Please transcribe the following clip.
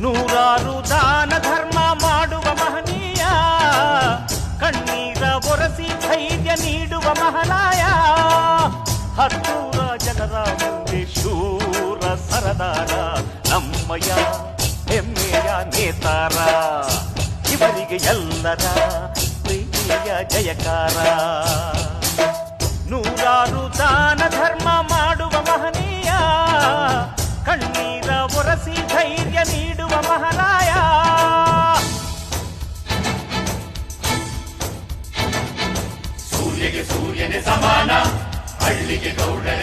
ನೂರಾರು ದಾನ ಧರ್ಮ ಮಾಡುವ ಮಹನೀಯ ಕಣ್ಣೀರ ಒರೆಸಿ ಧೈರ್ಯ ನೀಡುವ ಮಹಲಾಯ ಹತ್ತೂರ ಜನರ ಮುಂದೆ ಶೂರ ಸರದಾರ ನಮ್ಮಯ ಹೆಮ್ಮೆಯ ನೇತಾರ ಇವರಿಗೆ ಎಲ್ಲರ ಪ್ರೀತಿಯ ಜಯಕಾರ ನೂರಾರು ದಾನ ಒರೆಸಿ ಧೈರ್ಯ ನೀಡುವ ಮಹಾರಾಯ ಸೂರ್ಯಗೆ ಸೂರ್ಯನೇ ಸಮಾನ ಹಳ್ಳಿಗೆ ಗೌಡರ